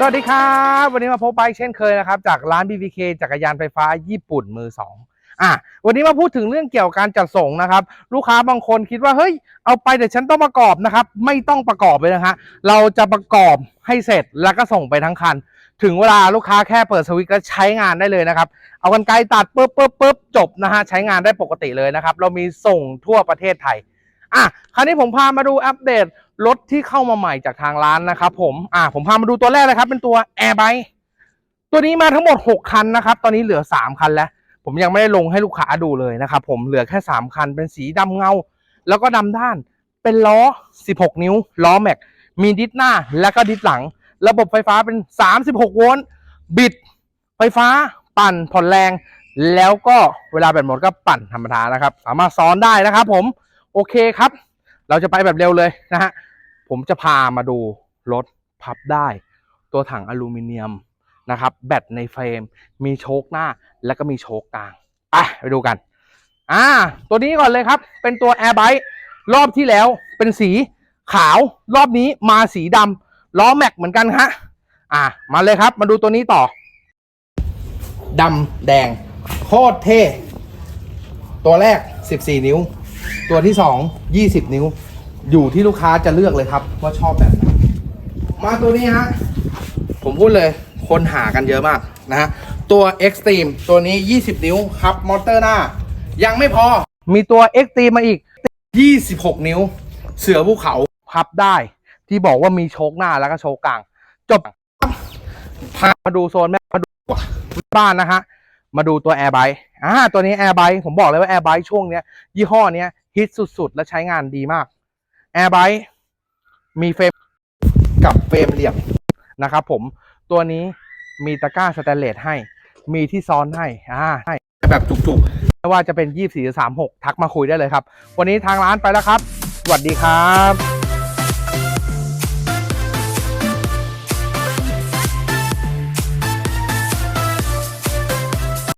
สวัสดีครับ วันนี้มาพบไปเช่นเคยนะครับ จากร้าน BBK จักรยานไฟฟ้าญี่ปุ่นมือสองอะวันนี้มาพูดถึงเรื่องเกี่ยวกับการจัดส่งนะครับ ลูกค้าบางคนคิดว่าเฮ้ยเอาไปเดี๋ยวฉันต้องประกอบนะครับ ไม่ต้องประกอบเลยนะฮะเราจะประกอบให้เสร็จแล้วก็ส่งไปทั้งคัน ถึงเวลาลูกค้าแค่เปิดสวิตช์ก็ใช้งานได้เลยนะครับ เอากันไกลตัดปุ๊บปุ๊บปุ๊บจบนะฮะใช้งานได้ปกติเลยนะครับ เรามีส่งทั่วประเทศไทย อะคราวนี้ผมพามาดูอัปเดตรถที่เข้ามาใหม่จากทางร้านนะครับผมอะผมพามาดูตัวแรกเลยครับเป็นตัว Air b i ตัวนี้มาทั้งหมด 6 คันนะครับ ตอนนี้เหลือ 3 คันแล้ว ผมยังไม่ได้ลงให้ลูกค้าดูเลยนะครับผมเหลือแค่ 3 คัน เป็นสีดำเงา แล้วก็ดำด้าน เป็นล้อ 16 นิ้ว ล้อแม็ก มีดิสหน้าแล้วก็ดิสหลัง ระบบไฟฟ้าเป็น 36 โวลต์ บิด ไฟฟ้า ปั่นผ่อนแรง แล้วก็เวลาแบตหมดก็ปั่นธรรมดานะครับ สามารถซ้อนได้นะครับผม โอเคครับ เราจะไปแบบเร็วเลยนะฮะผมจะพามาดูรถพับได้ ตัวถังอลูมิเนียมนะครับ แบตในเฟรม มีโชคหน้า แล้วก็มีโชคกลางไปไปดูกัน อ่า ตัวนี้ก่อนเลยครับ เป็นตัว Air b i รอบที่แล้วเป็นสีขาวรอบนี้มาสีดำล้อแม็กเหมือนกันฮะอ่า มาเลยครับ มาดูตัวนี้ต่อดำแดงโคตรเท่ ตัวแรก 14 นิ้ว ตัวที่ 2 20 นิ้ว อยู่ที่ลูกค้าจะเลือกเลยครับ ว่าชอบแบบไหนมาตัวนี้ฮะ ผมพูดเลย คนหากันเยอะมากนะฮะ ตัว Extreme ตัวนี้ 20 นิ้วครับ มอเตอร์หน้า ยังไม่พอ มีตัว Extreme มาอีก 26 นิ้ว เสือภูเขาพับได้ ที่บอกว่ามีโชคหน้าแล้วก็โชคกลาง จบ พามาดูโซนแม่มาดูบ้านนะฮะมาดูตัว Air b i อ่าตัวนี้ Air b i ผมบอกเลยว่า Air b i ช่วงเนี้ยยี่ห้อเนี้ย ฮิตสุดๆ และใช้งานดีมาก Air b i มีเฟรมกับเฟรมเหลี่ยมนะครับผมตัวนี้มีตะกร้าสแตนเลสให้ มีที่ซ้อนให้อ่าให้แบบจุกๆไม่ว่าจะเป็น 24หรือ36 ทักมาคุยได้เลยครับ วันนี้ทางร้านไปแล้วครับ สวัสดีครับ